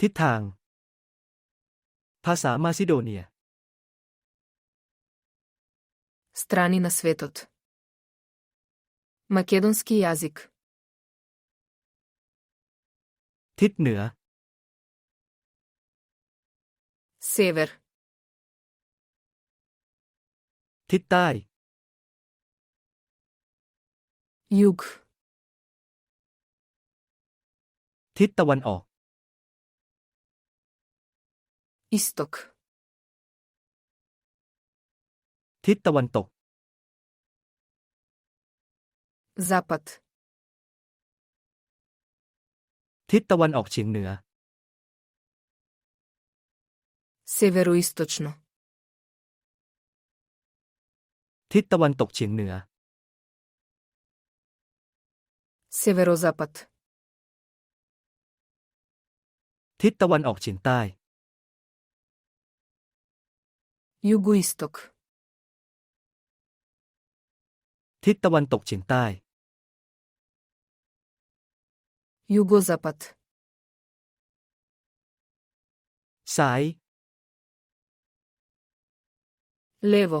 ทิศทาง ภาษามาซิโดเนีย Страни на светот. Македонски јазик. ทิศเหนือ Север. ทิศใต้ Југ. ทิศตะวันออก Исток. ทิศตะวันตก Запад. ทิศตะวันออกเฉียงเหนือ Североисточно. ทิศตะวันตกเฉียงเหนือ Северозапад. ทิศตะวันออกเฉียงใต้ Југоисток. ทิศตะวันตกเฉียงใต้ Југозапад. ซ้าย Лево.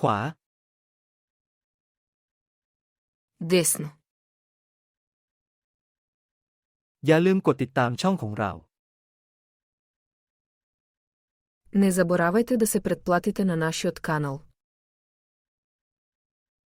ขวา Десно. อย่าลืมกดติดตามช่องของเรา Не заборавајте да се претплатите на нашиот канал.